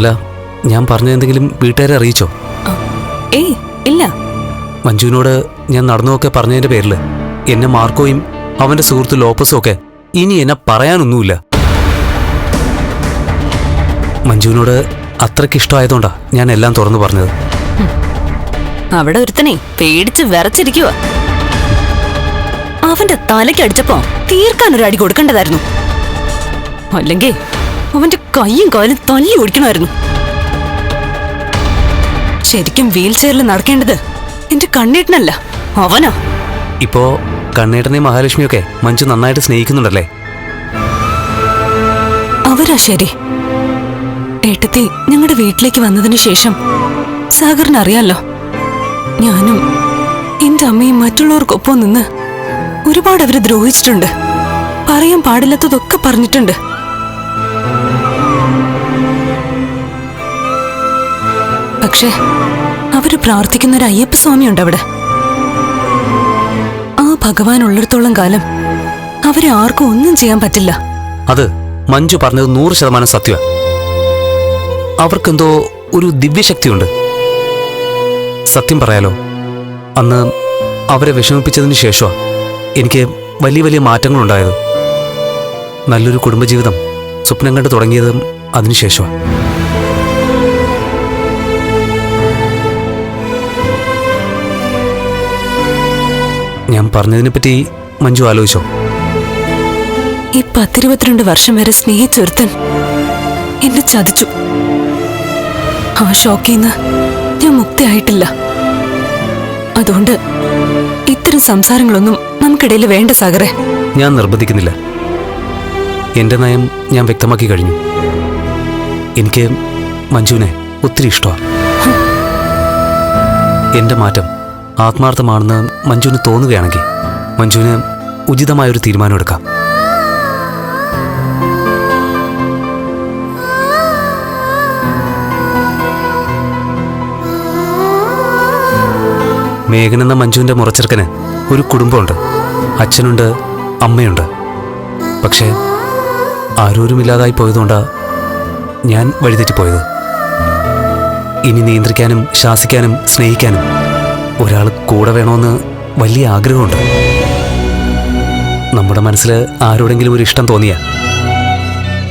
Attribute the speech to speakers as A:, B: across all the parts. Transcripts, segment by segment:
A: അല്ല ഞാൻ പറഞ്ഞ എന്തെങ്കിലും വീട്ടുകാരെ അറിയിച്ചോ?
B: ഏയ് ഇല്ല.
A: മഞ്ജുവിനോട് ഞാൻ നടന്നൊക്കെ പറഞ്ഞതിന്റെ പേരിൽ എന്നെ മാർക്കോയും അവന്റെ സുഹൃത്ത് ലോപ്പസും ഒക്കെ ഇനി എന്നെ പറയാനൊന്നുമില്ല. മഞ്ജുവിനോട് അത്രയ്ക്ക് ഇഷ്ടമായതുകൊണ്ടാ ഞാൻ എല്ലാം തുറന്നു പറഞ്ഞത്.
B: അവിടെ ഒരുത്തനെ പേടിച്ച് വിറച്ചിരിക്കുക അവന്റെ തലയ്ക്ക് അടിച്ചപ്പോ തീർക്കാൻ ഒരു അടി കൊടുക്കേണ്ടതായിരുന്നു. അല്ലെങ്കിൽ അവന്റെ കൈയും കാലും തല്ലി ഓടിക്കണമായിരുന്നു. ശരിക്കും വീൽ ചെയറിൽ നടക്കേണ്ടത് എന്റെ കണ്ണീട്ടനല്ല അവനാ.
A: ഇപ്പോ കണ്ണേട്ടനെ മഹാലക്ഷ്മിയൊക്കെ മഞ്ജു നന്നായിട്ട് സ്നേഹിക്കുന്നുണ്ടല്ലേ?
B: അവരാ ശരി. ഏട്ടത്തി ഞങ്ങളുടെ വീട്ടിലേക്ക് വന്നതിന് ശേഷം സാഗറിന് അറിയാലോ. ഞാനും എന്റെ അമ്മയും മറ്റുള്ളവർക്കൊപ്പം നിന്ന് ഒരുപാട് അവരെ ദ്രോഹിച്ചിട്ടുണ്ട്. പറയാൻ പാടില്ലാത്തതൊക്കെ പറഞ്ഞിട്ടുണ്ട്. പക്ഷേ അവർ പ്രാർത്ഥിക്കുന്ന ഒരു അയ്യപ്പ സ്വാമിയുണ്ട് അവിടെ. ആ ഭഗവാൻ ഉള്ളിടത്തോളം കാലം അവരെ ആർക്കും ഒന്നും ചെയ്യാൻ പറ്റില്ല.
A: അത് മഞ്ജു പറഞ്ഞത് നൂറ് ശതമാനം സത്യ അവർക്കെന്തോ ഒരു ദിവ്യശക്തിയുണ്ട്. സത്യം പറയാലോ അന്ന് അവരെ വിഷമിപ്പിച്ചതിന് ശേഷമാ എനിക്ക് വലിയ വലിയ മാറ്റങ്ങളുണ്ടായത്. നല്ലൊരു കുടുംബജീവിതം സ്വപ്നം കണ്ടു തുടങ്ങിയതും അതിനുശേഷമാണ് പറഞ്ഞതിനെപ്പറ്റി മഞ്ജു ആലോചിച്ചോ?
B: ഈ പത്തിരുപത്തിരണ്ട് വർഷം വരെ സ്നേഹിച്ചൊരുത്തൻ എന്നെ ചതിച്ചു. ആ ഷോക്കിൽ നിന്ന് ഞാൻ മുക്തിയായിട്ടില്ല. അതുകൊണ്ട് ഇത്തരം സംസാരങ്ങളൊന്നും നമുക്കിടയിൽ വേണ്ട സാഗറെ.
A: ഞാൻ നിർബന്ധിക്കുന്നില്ല. എന്റെ നയം ഞാൻ വ്യക്തമാക്കി കഴിഞ്ഞു. എനിക്ക് മഞ്ജുവിനെ ഒത്തിരി ഇഷ്ടമാണ്. എന്റെ മാറ്റം ആത്മാർത്ഥമാണെന്ന് മഞ്ജുവിന് തോന്നുകയാണെങ്കിൽ മഞ്ജുവിന് ഉചിതമായൊരു തീരുമാനമെടുക്കാം മേഘൻ എന്ന മഞ്ജുവിന്റെ മുറച്ചെറുക്കന് ഒരു കുടുംബമുണ്ട്. അച്ഛനുണ്ട് അമ്മയുണ്ട്. പക്ഷേ ആരോരുമില്ലാതായി പോയതുകൊണ്ടാണ് ഞാൻ വഴിതെറ്റിപ്പോയത്. ഇനി നിയന്ത്രിക്കാനും ശാസിക്കാനും സ്നേഹിക്കാനും ഒരാൾ കൂടെ വേണമെന്ന് വലിയ ആഗ്രഹമുണ്ട്. നമ്മുടെ മനസ്സിൽ ആരോടെങ്കിലും ഒരു ഇഷ്ടം തോന്നിയ.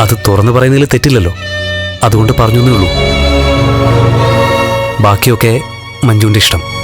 A: അത് തുറന്നു പറയുന്നതിൽ തെറ്റില്ലല്ലോ. അതുകൊണ്ട് പറഞ്ഞേ ഉള്ളൂ. ബാക്കിയൊക്കെ മഞ്ജുവിന്റെ ഇഷ്ടം.